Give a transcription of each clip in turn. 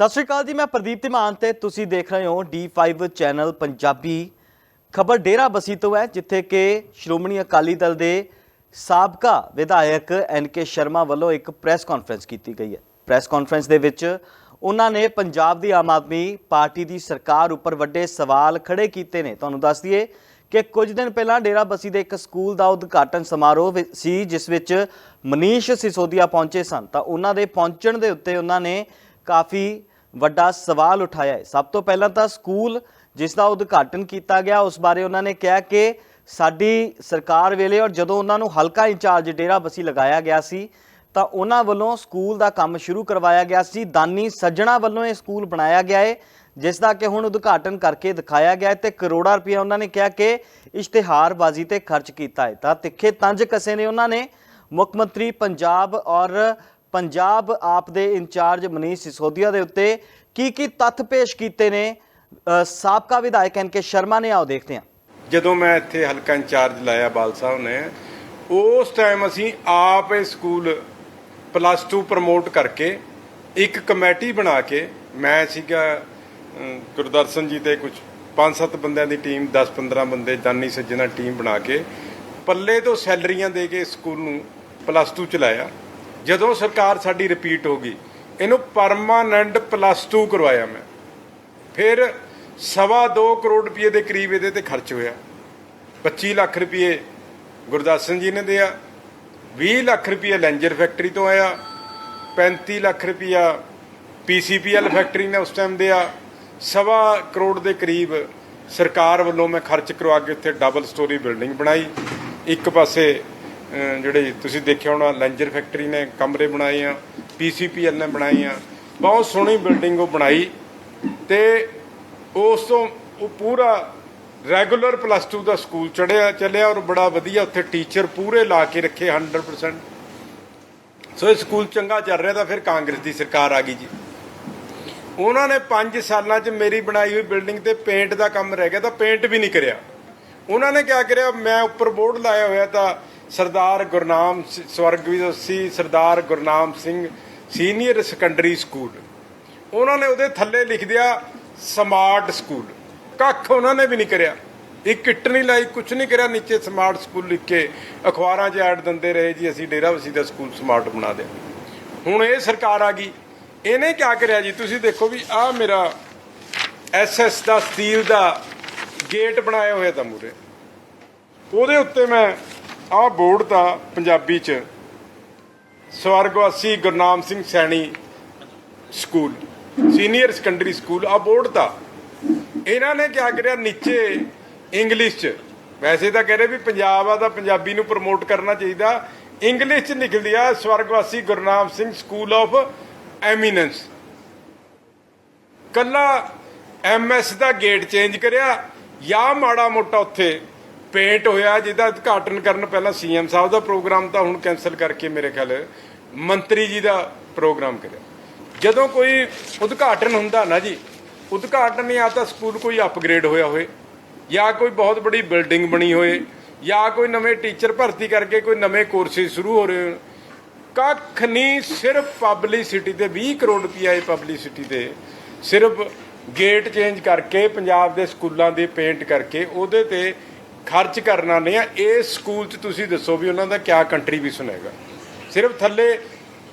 ਸਤਿ ਸ਼੍ਰੀ ਅਕਾਲ ਜੀ, ਮੈਂ ਪ੍ਰਦੀਪ ਧੀਮਾਨ ਤੇ ਤੁਸੀਂ ਦੇਖ ਰਹੇ ਹੋ D5 ਚੈਨਲ ਪੰਜਾਬੀ। ਖਬਰ ਡੇਰਾ ਬਸੀ ਤੋਂ ਹੈ, ਜਿੱਥੇ ਕਿ ਸ਼੍ਰੋਮਣੀ ਅਕਾਲੀ ਦਲ ਦੇ ਸਾਬਕਾ ਵਿਧਾਇਕ ਐਨ ਕੇ ਸ਼ਰਮਾ ਵੱਲੋਂ ਇੱਕ ਪ੍ਰੈਸ ਕਾਨਫਰੰਸ ਕੀਤੀ ਗਈ ਹੈ। ਪ੍ਰੈਸ ਕਾਨਫਰੰਸ ਦੇ ਵਿੱਚ ਉਹਨਾਂ ਨੇ ਪੰਜਾਬ ਦੀ ਆਮ ਆਦਮੀ ਪਾਰਟੀ ਦੀ ਸਰਕਾਰ ਉੱਪਰ ਵੱਡੇ ਸਵਾਲ ਖੜੇ ਕੀਤੇ ਨੇ। ਤੁਹਾਨੂੰ ਦੱਸ ਦਈਏ ਕਿ ਕੁਝ ਦਿਨ ਪਹਿਲਾਂ ਡੇਰਾ ਬਸੀ ਦੇ ਇੱਕ ਸਕੂਲ ਦਾ ਉਦਘਾਟਨ ਸਮਾਰੋਹ ਵਿ- ਸੀ, ਜਿਸ ਵਿੱਚ ਮਨੀਸ਼ ਸਿਸੋਦੀਆ ਪਹੁੰਚੇ ਸਨ। ਤਾਂ ਉਹਨਾਂ ਦੇ ਪਹੁੰਚਣ ਦੇ ਉੱਤੇ ਉਹਨਾਂ ਨੇ ਕਾਫੀ ਵੱਡਾ ਸਵਾਲ ਉਠਾਇਆ ਹੈ। ਸਭ ਤੋਂ ਪਹਿਲਾਂ ਤਾਂ ਸਕੂਲ ਜਿਸ ਦਾ ਉਦਘਾਟਨ ਕੀਤਾ ਗਿਆ, ਉਸ ਬਾਰੇ ਉਹਨਾਂ ਨੇ ਕਿਹਾ ਕਿ ਸਾਡੀ ਸਰਕਾਰ ਵੇਲੇ ਔਰ ਜਦੋਂ ਉਹਨਾਂ ਨੂੰ ਹਲਕਾ ਇੰਚਾਰਜ ਡੇਰਾ ਬਸੀ ਲਗਾਇਆ ਗਿਆ ਸੀ, ਤਾਂ ਉਹਨਾਂ ਵੱਲੋਂ ਸਕੂਲ ਦਾ ਕੰਮ ਸ਼ੁਰੂ ਕਰਵਾਇਆ ਗਿਆ ਸੀ। ਦਾਨੀ ਸੱਜਣਾ ਵੱਲੋਂ ਇਹ ਸਕੂਲ ਬਣਾਇਆ ਗਿਆ ਹੈ ਜਿਸ ਦਾ ਕਿ ਹੁਣ ਉਦਘਾਟਨ ਕਰਕੇ ਦਿਖਾਇਆ ਗਿਆ ਹੈ ਤੇ ਕਰੋੜਾਂ ਰੁਪਏ ਉਹਨਾਂ ਨੇ ਕਿਹਾ ਕਿ ਇਸ਼ਤਿਹਾਰਬਾਜ਼ੀ ਤੇ ਖਰਚ ਕੀਤਾ ਹੈ ਤਾਂ ਤਿੱਖੇ ਤੰਜ ਕਸੇ ਨੇ ਉਹਨਾਂ ਨੇ। ਮੁੱਖ ਮੰਤਰੀ ਪੰਜਾਬ ਔਰ ਪੰਜਾਬ ਆਪ ਦੇ ਇੰਚਾਰਜ ਮਨੀਸ਼ ਸਿਸੋਦੀਆ ਦੇ ਉੱਤੇ ਕੀ ਕੀ ਤੱਥ ਪੇਸ਼ ਕੀਤੇ ਨੇ? ਸਾਬਕਾ ਵਿਧਾਇਕ ਐਨ ਕੇ ਸ਼ਰਮਾ ਨੇ, ਆਓ ਦੇਖਦੇ ਹਾਂ। ਜਦੋਂ ਮੈਂ ਇੱਥੇ ਹਲਕਾ ਇੰਚਾਰਜ ਲਾਇਆ ਬਾਲ ਸਾਹਿਬ ਨੇ, ਉਸ ਟਾਈਮ ਅਸੀਂ ਆਪ ਇਹ ਸਕੂਲ ਪਲੱਸ 2 ਪ੍ਰਮੋਟ ਕਰਕੇ ਇੱਕ ਕਮੇਟੀ ਬਣਾ ਕੇ ਮੈਂ ਸੀਗਾ ਗੁਰਦਰਸ਼ਨ ਜੀ ਤੇ ਕੁਝ 5-7 ਬੰਦਿਆਂ ਦੀ ਟੀਮ 10-15 ਬੰਦੇ ਦਾਨੀ ਸੱਜਣਾ ਟੀਮ ਬਣਾ ਕੇ ਪੱਲੇ ਤੋਂ ਸੈਲਰੀਆਂ ਦੇ ਕੇ ਸਕੂਲ ਨੂੰ ਪਲੱਸ 2 ਚਲਾਇਆ ਜਦੋਂ ਸਰਕਾਰ ਸਾਡੀ ਰਿਪੀਟ ਹੋ ਗਈ, ਇਹਨੂੰ ਪਰਮਾਨੈਂਟ ਪਲੱਸ 2 ਕਰਵਾਇਆ ਮੈਂ। ਫਿਰ ਸਵਾ ਦੋ ਕਰੋੜ ਰੁਪਏ ਦੇ ਕਰੀਬ ਇਹਦੇ ਤੇ ਖਰਚ ਹੋਇਆ। 25 ਲੱਖ ਰੁਪਏ ਗੁਰਦਾਸਨ ਜੀ ਨੇ ਦਿਆ 20 ਲੱਖ ਰੁਪਏ ਲੈਂਜਰ ਫੈਕਟਰੀ ਤੋਂ ਆਇਆ 35 ਲੱਖ ਰੁਪਇਆ ਪੀਸੀਪੀਐਲ ਫੈਕਟਰੀ ਨੇ ਉਸ ਟਾਈਮ ਦਿਆ। ਸਵਾ ਕਰੋੜ ਦੇ ਕਰੀਬ ਸਰਕਾਰ ਵੱਲੋਂ ਮੈਂ ਖਰਚ ਕਰਵਾ ਕੇ ਉੱਥੇ ਡਬਲ ਸਟੋਰੀ ਬਿਲਡਿੰਗ ਬਣਾਈ। ਇੱਕ ਪਾਸੇ ਜਿਹੜੇ ਤੁਸੀਂ ਦੇਖਿਆ ਹੋਣਾ, ਲੈਂਜਰ ਫੈਕਟਰੀ ਨੇ ਕਮਰੇ ਬਣਾਏ ਆ ਪੀਸੀਪੀਐਲ ਨੇ ਬਣਾਏ ਆ, ਬਹੁਤ ਸੋਹਣੀ ਬਿਲਡਿੰਗ ਉਹ ਬਣਾਈ ਤੇ ਉਸ ਤੋਂ ਉਹ ਪੂਰਾ ਰੈਗੂਲਰ ਪਲੱਸ 2 ਦਾ ਸਕੂਲ ਚੜਿਆ, ਚੱਲਿਆ ਔਰ ਬੜਾ ਵਧੀਆ ਉੱਥੇ ਟੀਚਰ ਪੂਰੇ ਲਾ ਕੇ ਰੱਖੇ 100% ਸੋ ਇਹ ਸਕੂਲ ਚੰਗਾ ਚੱਲ ਰਿਹਾ ਤਾਂ ਫਿਰ ਕਾਂਗਰਸ ਦੀ ਸਰਕਾਰ ਆ ਗਈ ਜੀ। ਉਹਨਾਂ ਨੇ 5 ਸਾਲਾਂ 'ਚ ਮੇਰੀ ਬਣਾਈ ਹੋਈ ਬਿਲਡਿੰਗ ਤੇ ਪੇਂਟ ਦਾ ਕੰਮ ਰਹਿ ਗਿਆ ਤਾਂ ਪੇਂਟ ਵੀ ਨਹੀਂ ਕਰਿਆ। ਉਹਨਾਂ ਨੇ ਕਿਆ ਕਰਿਆ, ਮੈਂ ਉੱਪਰ ਬੋਰਡ ਲਾਇਆ ਹੋਇਆ ਤਾਂ ਸਰਦਾਰ ਗੁਰਨਾਮ ਸ- ਸਵਰਗਵੀ ਸੀ Sardar Gurnam Singh senior secondary school ਉਹਨਾਂ ਨੇ ਉਹਦੇ ਥੱਲੇ ਲਿਖ ਦਿਆ, ਸਮਾਰਟ ਸਕੂਲ ਕੱਖ ਉਹਨਾਂ ਨੇ ਵੀ ਨਹੀਂ ਕਰਿਆ। ਇੱਕ ਕਿੱਟ ਨਹੀਂ ਲਾਈ ਕੁਝ ਨਹੀਂ ਕਰਿਆ, ਨੀਚੇ ਸਮਾਰਟ ਸਕੂਲ ਲਿਖ ਕੇ ਅਖਬਾਰਾਂ 'ਚ ਐਡ ਦਿੰਦੇ ਰਹੇ ਜੀ, ਅਸੀਂ ਡੇਰਾ ਵਸੀ ਦਾ ਸਕੂਲ ਸਮਾਰਟ ਬਣਾ ਦਿਆ। ਹੁਣ ਇਹ ਸਰਕਾਰ ਆ ਗਈ। ਇਹਨੇ ਕੀ ਕਰਿਆ ਜੀ? ਤੁਸੀਂ ਦੇਖੋ ਵੀ ਆਹ ਮੇਰਾ ਐਸਐਸ ਦਾ ਸਟੀਲ ਦਾ ਗੇਟ ਬਣਾਇਆ ਹੋਇਆ ਤਾਂ ਮੂਰੇ ਉਹਦੇ ਉੱਤੇ ਮੈਂ ਆਹ ਬੋਰਡ ਦਾ ਪੰਜਾਬੀ 'ਚ ਸਵਰਗਵਾਸੀ Gurnam Singh Saini school, senior secondary school ਆ ਬੋਰਡ ਦਾ ਇਹਨਾਂ ਨੇ ਕਿਹਾ ਕਰਿਆ ਨੀਚੇ ਇੰਗਲਿਸ਼ 'ਚ। ਵੈਸੇ ਤਾਂ ਕਹਿੰਦੇ ਵੀ ਪੰਜਾਬ ਆ ਤਾਂ ਪੰਜਾਬੀ ਨੂੰ ਪ੍ਰਮੋਟ ਕਰਨਾ ਚਾਹੀਦਾ। ਇੰਗਲਿਸ਼ 'ਚ ਲਿਖ ਲਿਆ ਸਵਰਗਵਾਸੀ Gurnam Singh school of eminence ਕੱਲਾ ਐਮਐਸ ਦਾ ਗੇਟ ਚੇਂਜ ਕਰਿਆ। ਜਾਂ ਮਾੜਾ ਮੋਟਾ ਉੱਥੇ ਪੇਂਟ ਹੋਇਆ, ਜਿਹਦਾ ਉਦਘਾਟਨ ਕਰਨ ਪਹਿਲਾਂ ਸੀਐਮ ਸਾਹਿਬ ਦਾ ਪ੍ਰੋਗਰਾਮ ਤਾਂ ਹੁਣ ਕੈਨਸਲ ਕਰਕੇ ਮੇਰੇ ਖਿਆਲ ਮੰਤਰੀ ਜੀ ਦਾ ਪ੍ਰੋਗਰਾਮ ਕਰਿਆ। ਜਦੋਂ ਕੋਈ ਉਦਘਾਟਨ ਹੁੰਦਾ ਨਾ ਜੀ, ਉਦਘਾਟਨ ਨਹੀਂ ਤਾਂ ਸਕੂਲ ਕੋਈ ਅਪਗ੍ਰੇਡ ਹੋਇਆ ਹੋਏ, ਜਾਂ ਕੋਈ ਬਹੁਤ ਬੜੀ ਬਿਲਡਿੰਗ ਬਣੀ ਹੋਏ, ਜਾਂ ਕੋਈ ਨਵੇਂ ਟੀਚਰ ਭਰਤੀ ਕਰਕੇ ਕੋਈ ਨਵੇਂ ਕੋਰਸਿਸ ਸ਼ੁਰੂ ਹੋ ਰਹੇ ਹੋਣ, ਕੱਖ ਨਹੀਂ ਸਿਰਫ ਪਬਲਿਸਿਟੀ ਤੇ 20 ਕਰੋੜ ਰੁਪਈਆ ਇਹ ਪਬਲਿਸਿਟੀ ਤੇ ਸਿਰਫ ਗੇਟ ਚੇਂਜ ਕਰਕੇ, ਪੰਜਾਬ ਦੇ ਸਕੂਲਾਂ ਦੇ ਪੇਂਟ ਕਰਕੇ, ਉਹਦੇ ਤੇ ਖਰਚ ਕਰਨਾ ਨਹੀਂ ਆ। ਇਸ ਸਕੂਲ 'ਚ ਤੁਸੀਂ ਦੱਸੋ ਵੀ ਉਹਨਾਂ ਦਾ ਕਿਆ ਕੰਟਰੀਬਿਊਸ਼ਨ ਹੈਗਾ। ਸਿਰਫ ਥੱਲੇ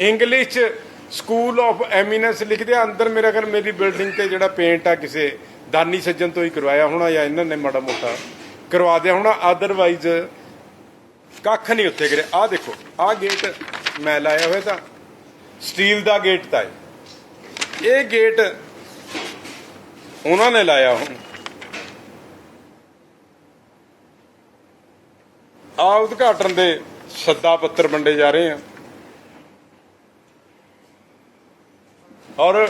ਇੰਗਲਿਸ਼ 'ਚ ਸਕੂਲ ਆਫ ਐਮੀਨੈਂਸ ਲਿਖਦੇ ਆ। ਅੰਦਰ ਮੇਰਾ ਖਿਆਲ ਮੇਰੀ ਬਿਲਡਿੰਗ ਤੇ ਜਿਹੜਾ ਪੇਂਟ ਆ ਕਿਸੇ ਦਾਨੀ ਸੱਜਣ ਤੋਂ ਹੀ ਕਰਵਾਇਆ ਹੋਣਾ ਜਾਂ ਇਹਨਾਂ ਨੇ ਮਾੜਾ ਮੋਟਾ ਕਰਵਾ ਦਿਆ ਹੋਣਾ। ਅਦਰਵਾਈਜ਼ ਕੱਖ ਨਹੀਂ ਉੱਥੇ ਕਰਿਆ ਆਹ ਦੇਖੋ, ਆਹ ਗੇਟ ਮੈਂ ਲਾਇਆ ਹੋਇਆ ਤਾਂ ਸਟੀਲ ਦਾ ਗੇਟ ਤਾਂ ਹੈ। ਇਹ ਗੇਟ ਉਹਨਾਂ ਨੇ ਲਾਇਆ ਹੁਣ। ਆ ਉਦਘਾਟਨ ਦੇ ਸੱਦਾ ਪੱਤਰ ਵੰਡੇ ਜਾ ਰਹੇ ਆ। ਔਰ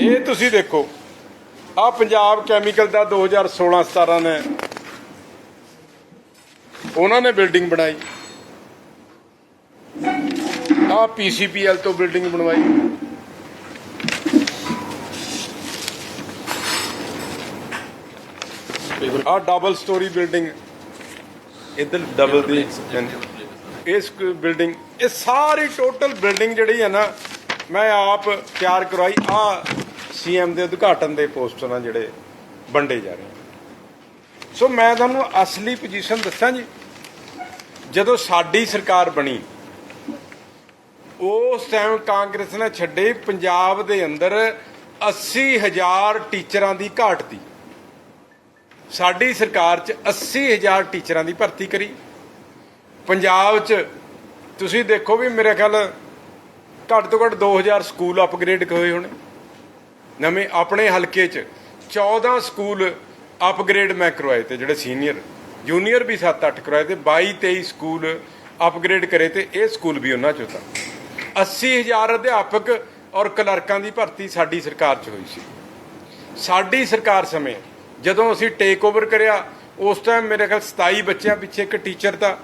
ਇਹ ਤੁਸੀਂ ਦੇਖੋ ਆ ਪੰਜਾਬ ਕੈਮੀਕਲ ਦਾ 2016 17 ਨੇ, ਉਹਨਾਂ ਨੇ ਬਿਲਡਿੰਗ ਬਣਾਈ। ਆ ਪੀਸੀਪੀਐਲ ਤੋਂ ਬਿਲਡਿੰਗ ਬਣਵਾਈ। ਆ ਡਬਲ ਸਟੋਰੀ ਬਿਲਡਿੰਗ। ਇਧਰ ਡਬਲ ਦੀ ਇਸ ਬਿਲਡਿੰਗ ਇਹ ਸਾਰੀ ਟੋਟਲ ਬਿਲਡਿੰਗ ਜਿਹੜੀ ਹੈ ਨਾ ਮੈਂ ਆਪ ਤਿਆਰ ਕਰਵਾਈ। ਆ ਸੀਐਮ ਦੇ ਉਦਘਾਟਨ ਦੇ ਪੋਸਟਰ ਆ ਜਿਹੜੇ ਵੰਡੇ ਜਾ ਰਹੇ ਸੋ ਮੈਂ ਤੁਹਾਨੂੰ ਅਸਲੀ ਪੋਜੀਸ਼ਨ ਦੱਸਾਂ ਜੀ। ਜਦੋਂ ਸਾਡੀ ਸਰਕਾਰ ਬਣੀ ਉਸ ਟਾਈਮ ਕਾਂਗਰਸ ਨੇ ਛੱਡੇ ਪੰਜਾਬ ਦੇ ਅੰਦਰ 80000 ਟੀਚਰਾਂ ਦੀ ਘਾਟ ਦੀ ਸਾਡੀ ਸਰਕਾਰ 'ਚ 80000 ਟੀਚਰਾਂ ਦੀ ਭਰਤੀ ਕਰੀ। ਪੰਜਾਬ 'ਚ ਤੁਸੀਂ ਦੇਖੋ ਵੀ ਮੇਰੇ ਖਿਆਲ ਘੱਟ ਤੋਂ ਘੱਟ 2000 ਸਕੂਲ ਅਪਗ੍ਰੇਡ ਹੋਏ ਹੋਣੇ। ਨਵੇਂ ਆਪਣੇ ਹਲਕੇ 'ਚ 14 ਸਕੂਲ ਅਪਗ੍ਰੇਡ ਮੈਂ ਕਰਵਾਏ ਤੇ ਜਿਹੜੇ ਸੀਨੀਅਰ ਜੂਨੀਅਰ ਵੀ 7-8 ਕਰਵਾਏ ਤੇ 22 23 ਸਕੂਲ ਅਪਗ੍ਰੇਡ ਕਰੇ ਤੇ ਇਹ ਸਕੂਲ ਵੀ ਉਹਨਾਂ 'ਚੋਂ ਤਾਂ। 80000 ਅਧਿਆਪਕ ਔਰ ਕਲਰਕਾਂ ਦੀ ਭਰਤੀ ਸਾਡੀ ਸਰਕਾਰ 'ਚ ਹੋਈ ਸੀ। ਸਾਡੀ ਸਰਕਾਰ ਸਮੇਂ ਜਦੋਂ ਅਸੀਂ ਟੇਕ ਓਵਰ ਕਰਿਆ, ਉਸ ਟਾਈਮ ਮੇਰੇ ਖਿਆਲ 27 ਬੱਚਿਆਂ ਪਿੱਛੇ ਇੱਕ ਟੀਚਰ ਤਾਂ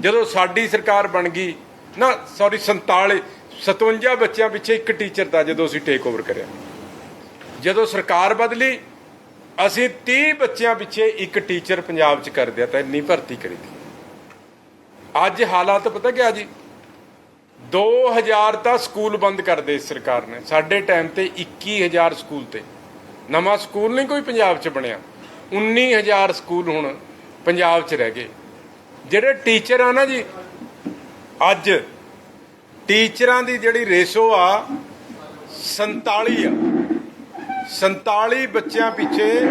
ਜਦੋਂ ਸਾਡੀ ਸਰਕਾਰ ਬਣ ਗਈ, ਨਾ ਸੌਰੀ 47 57 ਬੱਚਿਆਂ ਪਿੱਛੇ ਇੱਕ ਟੀਚਰ ਤਾਂ ਜਦੋਂ ਅਸੀਂ ਟੇਕ ਓਵਰ ਕਰਿਆ। ਜਦੋਂ ਸਰਕਾਰ ਬਦਲੀ, ਅਸੀਂ 30 ਬੱਚਿਆਂ ਪਿੱਛੇ ਇੱਕ ਟੀਚਰ ਪੰਜਾਬ 'ਚ ਕਰ ਦਿਆ ਤਾਂ ਇੰਨੀ ਭਰਤੀ ਕਰੀ ਤੀ ਅੱਜ ਹਾਲਾਤ ਪਤਾ ਕਿਆ ਜੀ? 2000 ਤਾਂ ਸਕੂਲ ਬੰਦ ਕਰਦੇ ਸਰਕਾਰ ਨੇ। ਸਾਡੇ ਟਾਈਮ ਤੇ 21000 ਸਕੂਲ ਤੇ। ਨਵਾਂ ਸਕੂਲ ਨਹੀਂ, ਕੋਈ ਪੰਜਾਬ 'ਚ ਬਣਿਆ। 19000 ਸਕੂਲ ਹੁਣ ਪੰਜਾਬ 'ਚ ਰਹਿ ਗਏ। ਜਿਹੜੇ ਟੀਚਰ ਆ ਨਾ ਜੀ, ਅੱਜ ਟੀਚਰਾਂ ਦੀ ਜਿਹੜੀ ਰੇਸ਼ੋ ਆ 47 ਆ। 47 ਬੱਚਿਆਂ ਪਿੱਛੇ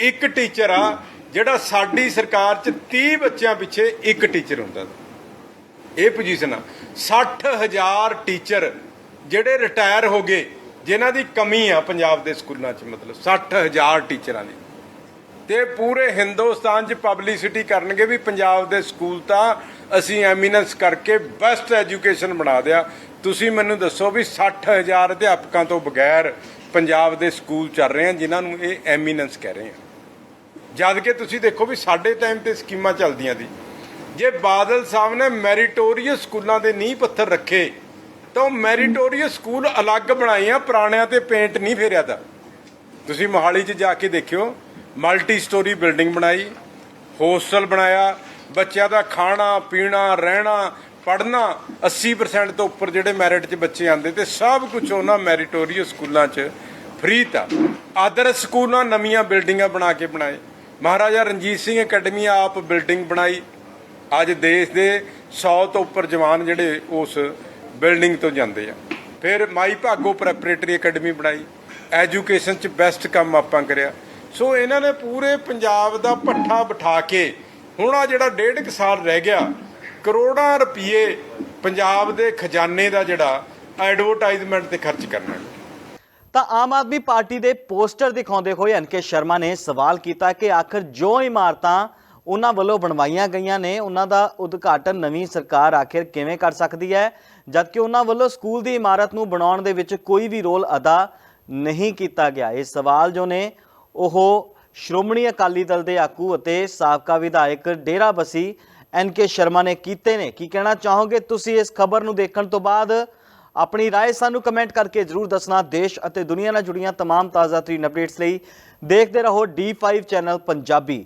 ਇੱਕ ਟੀਚਰ ਆ, ਜਿਹੜਾ ਸਾਡੀ ਸਰਕਾਰ 'ਚ 30 ਬੱਚਿਆਂ ਪਿੱਛੇ ਇੱਕ ਟੀਚਰ ਹੁੰਦਾ। ਇਹ ਪੋਜੀਸ਼ਨ ਆ। 60000 ਟੀਚਰ ਜਿਹੜੇ ਰਿਟਾਇਰ ਹੋ ਗਏ ਜਿਨ੍ਹਾਂ ਦੀ ਕਮੀ ਆ ਪੰਜਾਬ ਦੇ ਸਕੂਲਾਂ 'ਚ, ਮਤਲਬ 60000 ਟੀਚਰਾਂ ਦੀ। ਤੇ ਪੂਰੇ ਹਿੰਦੁਸਤਾਨ 'ਚ ਪਬਲਿਸਿਟੀ ਕਰਨਗੇ ਵੀ ਪੰਜਾਬ ਦੇ ਸਕੂਲ ਤਾਂ ਅਸੀਂ ਐਮੀਨੈਂਸ ਕਰਕੇ ਬੈਸਟ ਐਜੂਕੇਸ਼ਨ ਬਣਾ ਦਿਆ। ਤੁਸੀਂ ਮੈਨੂੰ ਦੱਸੋ ਵੀ 60000 ਅਧਿਆਪਕਾਂ ਤੋਂ ਬਗੈਰ ਪੰਜਾਬ ਦੇ ਸਕੂਲ ਚੱਲ ਰਹੇ ਆ, ਜਿਨ੍ਹਾਂ ਨੂੰ ਇਹ ਐਮੀਨੈਂਸ ਕਹਿ ਰਹੇ ਆ। ਜਦ ਕਿ ਤੁਸੀਂ ਦੇਖੋ ਵੀ ਸਾਡੇ ਟਾਈਮ ਤੇ ਸਕੀਮਾਂ ਚੱਲਦੀਆਂ ਸੀ। ਜੇ ਬਾਦਲ ਸਾਹਿਬ ਨੇ ਮੈਰੀਟੋਰੀਅਸ ਸਕੂਲਾਂ ਦੇ ਨੀਂਹ ਪੱਥਰ ਰੱਖੇ ਤਾਂ ਉਹ ਮੈਰੀਟੋਰੀਅਸ ਸਕੂਲ ਅਲੱਗ ਬਣਾਏ ਆ, ਪੁਰਾਣਿਆਂ ਤੇ ਪੇਂਟ ਨਹੀਂ ਫੇਰਿਆ ਤਾਂ। ਤੁਸੀਂ ਮੋਹਾਲੀ 'ਚ ਜਾ ਕੇ ਦੇਖਿਓ ਮਲਟੀ ਸਟੋਰੀ ਬਿਲਡਿੰਗ ਬਣਾਈ ਹੋਸਟਲ ਬਣਾਇਆ, ਬੱਚਿਆਂ ਦਾ ਖਾਣਾ, ਪੀਣਾ, ਰਹਿਣਾ, ਪੜ੍ਹਨਾ 80% ਤੋਂ ਉੱਪਰ ਜਿਹੜੇ ਮੈਰਿਟ 'ਚ ਬੱਚੇ ਆਂਦੇ ਤੇ ਸਭ ਕੁਝ ਉਹਨਾਂ ਮੈਰੀਟੋਰੀਅਸ ਸਕੂਲਾਂ 'ਚ ਫ੍ਰੀ ਤਾ। ਆਦਰਸ਼ ਸਕੂਲਾਂ ਨਵੀਆਂ ਬਿਲਡਿੰਗਾਂ ਬਣਾ ਕੇ ਬਣਾਏ। ਮਹਾਰਾਜਾ ਰਣਜੀਤ ਸਿੰਘ ਅਕੈਡਮੀ ਆਪ ਬਿਲਡਿੰਗ ਬਣਾਈ। ਅੱਜ ਦੇਸ਼ ਦੇ 100 ਤੋਂ ਉੱਪਰ ਜਵਾਨ ਜਿਹੜੇ ਉਸ ਬਿਲਡਿੰਗ ਤੋਂ ਜਾਂਦੇ ਆ। ਫਿਰ ਮਾਈ ਭਾਗੋ ਪ੍ਰੈਪਰੇਟਰੀ ਅਕੈਡਮੀ ਬਣਾਈ। ਐਜੂਕੇਸ਼ਨ 'ਚ ਬੈਸਟ ਕੰਮ ਆਪਾਂ ਕਰਿਆ। ਸੋ ਇਹਨਾਂ ਨੇ ਪੂਰੇ ਪੰਜਾਬ ਦਾ ਪੱਠਾ ਬਿਠਾ ਕੇ ਹੁਣ ਆ ਜਿਹੜਾ ਡੇਢ ਕੁ ਸਾਲ ਰਹਿ ਗਿਆ, ਕਰੋੜਾਂ ਰੁਪਏ ਪੰਜਾਬ ਦੇ ਖਜ਼ਾਨੇ ਦਾ ਜਿਹੜਾ ਐਡਵਰਟਾਈਜ਼ਮੈਂਟ ਤੇ ਖਰਚ ਕਰਨਾ। ਤਾਂ ਆਮ ਆਦਮੀ ਪਾਰਟੀ ਦੇ ਪੋਸਟਰ ਦਿਖਾਉਂਦੇ ਹੋਏ ਐਨਕੇ ਸ਼ਰਮਾ ਨੇ ਸਵਾਲ ਕੀਤਾ ਕਿ ਆਖਰ ਜੋ ਇਮਾਰਤਾਂ ਉਹਨਾਂ ਵੱਲੋਂ ਬਣਵਾਈਆਂ ਗਈਆਂ ਨੇ ਉਹਨਾਂ ਦਾ ਉਦਘਾਟਨ ਨਵੀਂ ਸਰਕਾਰ ਆਖਿਰ ਕਿਵੇਂ ਕਰ ਸਕਦੀ ਹੈ ਜਦਕਿ ਉਹਨਾਂ ਵੱਲੋਂ ਸਕੂਲ ਦੀ ਇਮਾਰਤ ਨੂੰ ਬਣਾਉਣ ਦੇ ਵਿੱਚ ਕੋਈ ਵੀ ਰੋਲ ਅਦਾ ਨਹੀਂ ਕੀਤਾ ਗਿਆ ਇਹ ਸਵਾਲ ਜੋ ਨੇ ਉਹ ਸ਼੍ਰੋਮਣੀ ਅਕਾਲੀ ਦਲ ਦੇ ਆਗੂ ਅਤੇ ਸਾਬਕਾ ਵਿਧਾਇਕ ਡੇਰਾ ਬਸੀ ਐਨਕੇ ਸ਼ਰਮਾ ਨੇ ਕੀਤੇ ਨੇ ਕੀ ਕਹਿਣਾ ਚਾਹੋਗੇ ਤੁਸੀਂ ਇਸ ਖਬਰ ਨੂੰ ਦੇਖਣ ਤੋਂ ਬਾਅਦ ਆਪਣੀ رائے ਸਾਨੂੰ ਕਮੈਂਟ ਕਰਕੇ ਜਰੂਰ ਦੱਸਣਾ ਦੇਸ਼ ਅਤੇ ਦੁਨੀਆ ਨਾਲ ਜੁੜੀਆਂ तमाम ਤਾਜ਼ਾ ਤਰੀਨ ਅਪਡੇਟਸ ਲਈ ਦੇਖਦੇ ਰਹੋ D5 ਚੈਨਲ ਪੰਜਾਬੀ